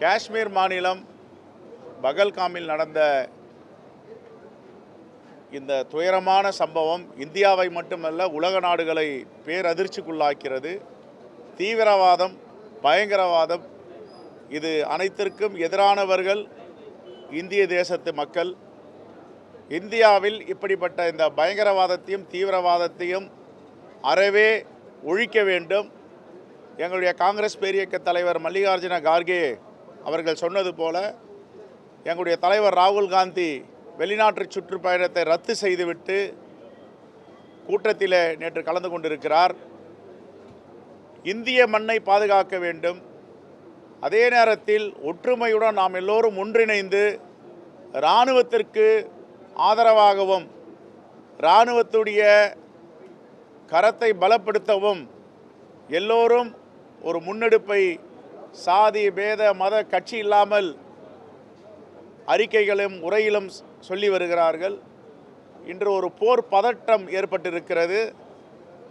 காஷ்மீர் மாநிலம் பகல்காமில் நடந்த இந்த துயரமான சம்பவம் இந்தியாவை மட்டுமல்ல உலக நாடுகளை பேரதிர்ச்சிக்குள்ளாக்கிறது. தீவிரவாதம் பயங்கரவாதம் இது அனைத்திற்கும் எதிரானவர்கள் இந்திய தேசத்து மக்கள். இந்தியாவில் இப்படிப்பட்ட இந்த பயங்கரவாதத்தையும் தீவிரவாதத்தையும் அறவே ஒழிக்க வேண்டும். எங்களுடைய காங்கிரஸ் பேரியக்க தலைவர் மல்லிகார்ஜுன கார்கே அவர்கள் சொன்னது போல எங்களுடைய தலைவர் ராகுல் காந்தி வெளிநாட்டு சுற்றுப்பயணத்தை ரத்து செய்துவிட்டு கூட்டத்தில் நேற்று கலந்து கொண்டிருக்கிறார். இந்திய மண்ணை பாதுகாக்க வேண்டும். அதே நேரத்தில் ஒற்றுமையுடன் நாம் எல்லோரும் ஒன்றிணைந்து இராணுவத்திற்கு ஆதரவாகவும் இராணுவத்துடைய கரத்தை பலப்படுத்தவும் எல்லோரும் ஒரு முன்னெடுப்பை சாதி பேத மத கட்சி இல்லாமல் அறிக்கைகளும் உரையிலும் சொல்லி வருகிறார்கள். இன்று ஒரு போர் பதட்டம் ஏற்பட்டிருக்கிறது.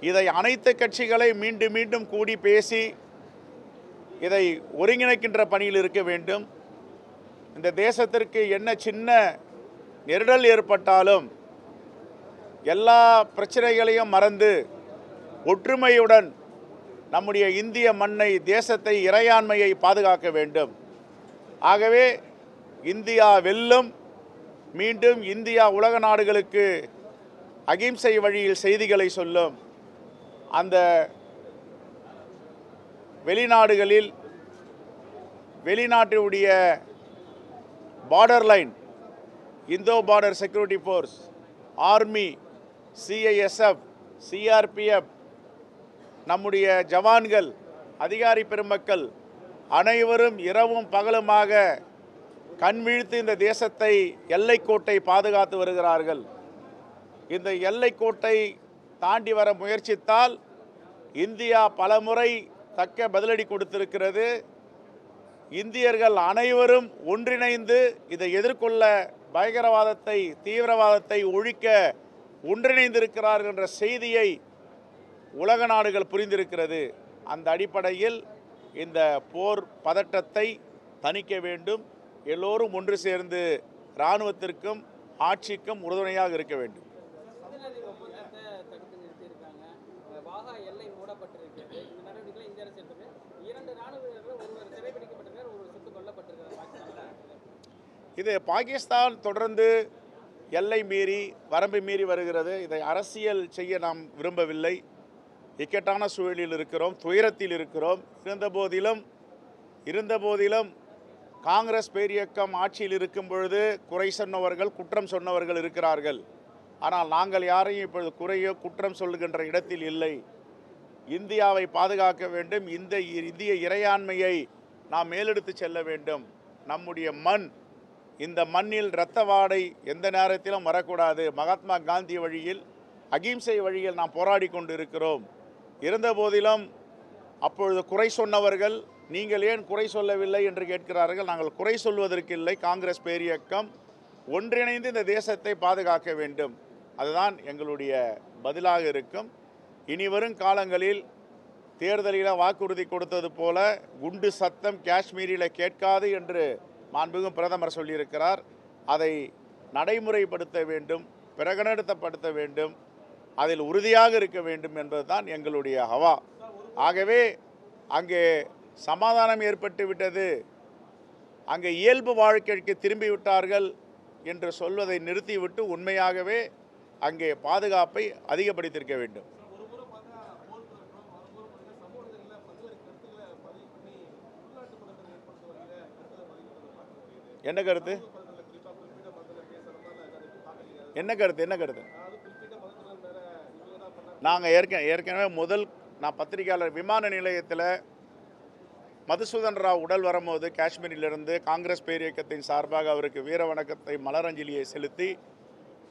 இதை அனைத்து கட்சிகளை மீண்டும் மீண்டும் கூடி பேசி இதை ஒருங்கிணைக்கின்ற பணியில் இருக்க வேண்டும். இந்த தேசத்திற்கு என்ன சின்ன நெருடல் ஏற்பட்டாலும் எல்லா பிரச்சனைகளையும் மறந்து ஒற்றுமையுடன் நம்முடைய இந்திய மண்ணை தேசத்தை இறையாண்மையை பாதுகாக்க வேண்டும். ஆகவே இந்தியா வெல்லும். மீண்டும் இந்தியா உலக நாடுகளுக்கு அகிம்சை வழியில் செய்திகளை சொல்லும். அந்த வெளிநாடுகளில் வெளிநாட்டுடைய border line Indo border security force army CISF CRPF நம்முடைய ஜவான்கள் அதிகாரி பெருமக்கள் அனைவரும் இரவும் பகலுமாக கண்விழித்து இந்த தேசத்தை எல்லைக்கோட்டை பாதுகாத்து வருகிறார்கள். இந்த எல்லைக்கோட்டை தாண்டி வர முயற்சித்தால் இந்தியா பலமுறை தக்க பதிலடி கொடுத்திருக்கிறது. இந்தியர்கள் அனைவரும் ஒன்றிணைந்து இதை எதிர்கொள்ள பயங்கரவாதத்தை தீவிரவாதத்தை ஒழிக்க ஒன்றிணைந்திருக்கிறார்கள் என்ற செய்தியை உலக நாடுகள் புரிந்திருக்கிறது. அந்த அடிப்படையில் இந்த போர் பதட்டத்தை தணிக்க வேண்டும். எல்லோரும் ஒன்று சேர்ந்து இராணுவத்திற்கும் ஆட்சிக்கும் உறுதுணையாக இருக்க வேண்டும். இது பாகிஸ்தான் தொடர்ந்து எல்லை மீறி வரம்பை மீறி வருகிறது. இதை அரசியல் செய்ய நாம் விரும்பவில்லை. இக்கட்டான சூழலில் இருக்கிறோம் துயரத்தில் இருக்கிறோம். இருந்தபோதிலும் இருந்தபோதிலும் காங்கிரஸ் பேரியக்கம் ஆட்சியில் இருக்கும் பொழுது குறை சொன்னவர்கள் குற்றம் சொன்னவர்கள் இருக்கிறார்கள். ஆனால் நாங்கள் யாரையும் இப்பொழுது குறையோ குற்றம் சொல்லுகின்ற இடத்தில் இல்லை. இந்தியாவை பாதுகாக்க வேண்டும். இந்த இந்திய இறையாண்மையை நாம் மேலெடுத்து செல்ல வேண்டும். நம்முடைய மண் இந்த மண்ணில் இரத்த வாடை எந்த நேரத்திலும் வரக்கூடாது. மகாத்மா காந்தி வழியில் அகிம்சை வழியில் நாம் போராடி கொண்டு இருக்கிறோம் இருந்தபோதிலும் அப்பொழுது குறை சொன்னவர்கள் நீங்கள் ஏன் குறை சொல்லவில்லை? என்று கேட்கிறார்கள். நாங்கள் குறை சொல்வதற்கு இல்லை. காங்கிரஸ் பேரியக்கம் ஒன்றிணைந்து இந்த தேசத்தை பாதுகாக்க வேண்டும். அதுதான் எங்களுடைய பதிலாக இருக்கும். இனி வரும் காலங்களில் தேர்தலில் வாக்குறுதி கொடுத்தது போல குண்டு சத்தம் காஷ்மீரில் கேட்காது என்று மாண்புமிகு பிரதமர் சொல்லியிருக்கிறார். அதை நடைமுறைப்படுத்த வேண்டும் பிரகடனப்படுத்த வேண்டும். அதில் உறுதியாக இருக்க வேண்டும் என்பதுதான் எங்களுடைய ஹவா. ஆகவே அங்கே சமாதானம் ஏற்பட்டு விட்டது. அங்கே இயல்பு வாழ்க்கைக்கு திரும்பி விட்டார்கள் என்று சொல்வதை நிறுத்திவிட்டு உண்மையாகவே அங்கே பாதுகாப்பை அதிகப்படுத்தியிருக்க வேண்டும். என்ன கருத்து? என்ன கருத்து? என்ன கருத்து? நாங்கள் ஏற்க ஏற்கனவே முதல் நான் பத்திரிகையாளர் விமான நிலையத்தில் மதுசூதன் ராவ் உடல் வரும்போது காஷ்மீரிலிருந்து காங்கிரஸ் பேரியக்கத்தின் சார்பாக அவருக்கு வீர வணக்கத்தை மலரஞ்சலியை செலுத்தி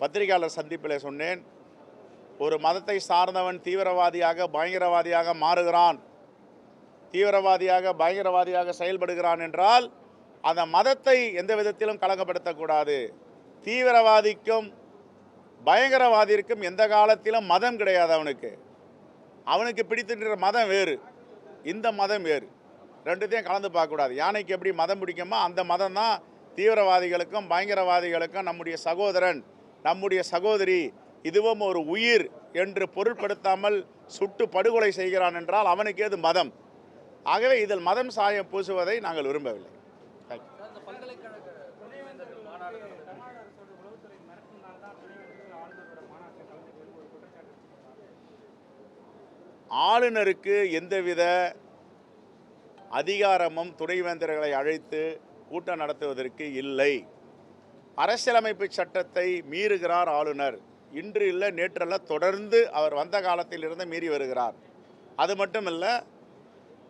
பத்திரிகையாளர் சந்திப்பில் சொன்னேன். ஒரு மதத்தை சார்ந்தவன் தீவிரவாதியாக பயங்கரவாதியாக மாறுகிறான். தீவிரவாதியாக பயங்கரவாதியாக செயல்படுகிறான் என்றால் அந்த மதத்தை எந்த விதத்திலும் கலங்கப்படுத்தக்கூடாது. தீவிரவாதிக்கும் பயங்கரவாதிக்கும் எந்த காலத்திலும் மதம் கிடையாது அவனுக்கு. அவனுக்கு பிடித்தின்ற மதம் வேறு. இந்த மதம் வேறு. ரெண்டுத்தையும் கலந்து பார்க்கக்கூடாது. யானைக்கு எப்படி மதம் பிடிக்குமோ அந்த மதம் தான் தீவிரவாதிகளுக்கும் பயங்கரவாதிகளுக்கும் நம்முடைய சகோதரன் நம்முடைய சகோதரி இதுவும் ஒரு உயிர் என்று பொருட்படுத்தாமல் சுட்டு படுகொலை செய்கிறான் என்றால் அவனுக்கு ஏது மதம்? ஆகவே இதில் மதம் சாயம் பூசுவதை நாங்கள் விரும்பவில்லை. ஆளுநருக்கு எந்தவித அதிகாரமும் துணைவேந்தர்களை அழைத்து கூட்டம் நடத்துவதற்கு இல்லை. அரசியலமைப்பு சட்டத்தை மீறுகிறார் ஆளுநர். இன்று இல்லை நேற்றல்ல தொடர்ந்து அவர் வந்த காலத்திலிருந்து மீறி வருகிறார். அது மட்டுமல்ல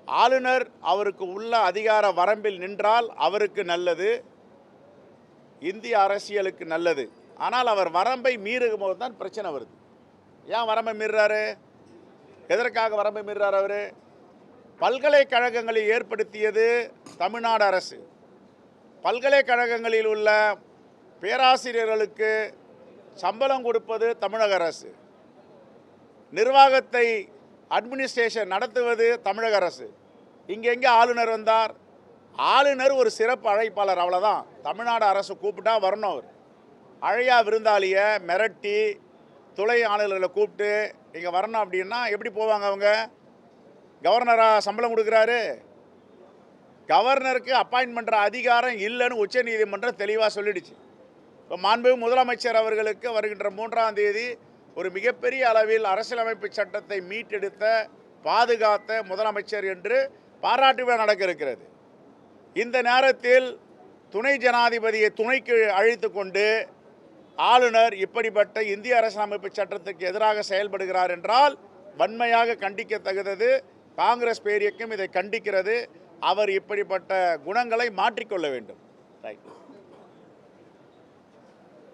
ஆளுநர் அவருக்கு உள்ள அதிகார வரம்பில் நின்றால் அவருக்கு நல்லது இந்திய அரசியலுக்கு நல்லது. ஆனால் அவர் வரம்பை மீறும் போது தான் பிரச்சனை வருது. ஏன் வரம்பை மீறுறாரு? எதற்காக வரம்பு மீறார் அவர்? பல்கலைக்கழகங்களை ஏற்படுத்தியது தமிழ்நாடு அரசு. பல்கலைக்கழகங்களில் உள்ள பேராசிரியர்களுக்கு சம்பளம் கொடுப்பது தமிழக அரசு. நிர்வாகத்தை அட்மினிஸ்ட்ரேஷன் நடத்துவது தமிழக அரசு. இங்கே எங்கே ஆளுநர் வந்தார்? ஆளுநர் ஒரு சிறப்பு அழைப்பாளர் அவ்வளோதான் தமிழ்நாடு அரசு கூப்பிட்டா வரணும் அவர். அழையா விருந்தாளியை மிரட்டி துளை ஆளுநர்களை கூப்பிட்டு நீங்கள் வரணும் அப்படின்னா எப்படி போவாங்க அவங்க? கவர்னராக சம்பளம் கொடுக்குறாரு. கவர்னருக்கு அப்பாயின்ட் பண்ணுற அதிகாரம் இல்லைன்னு உச்சநீதிமன்றம் தெளிவாக சொல்லிடுச்சு. இப்போ மாண்பு முதலமைச்சர் அவர்களுக்கு வருகின்ற மூன்றாம் தேதி ஒரு மிகப்பெரிய அளவில் அரசியலமைப்பு சட்டத்தை மீட்டெடுத்த பாதுகாத்த முதலமைச்சர் என்று பாராட்டு விழா நடக்க இருக்கிறது இந்த நேரத்தில் துணை ஜனாதிபதியை துணைக்கு அழைத்து கொண்டு ஆளுநர் இப்படிப்பட்ட இந்திய அரசியலமைப்பு சட்டத்துக்கு எதிராக செயல்படுகிறார் என்றால் வன்மையாக கண்டிக்கத்தகுந்தது. காங்கிரஸ் பேரியக்கம் இதை கண்டிக்கிறது. அவர் இப்படிப்பட்ட குணங்களை மாற்றிக்கொள்ள வேண்டும். ரைட்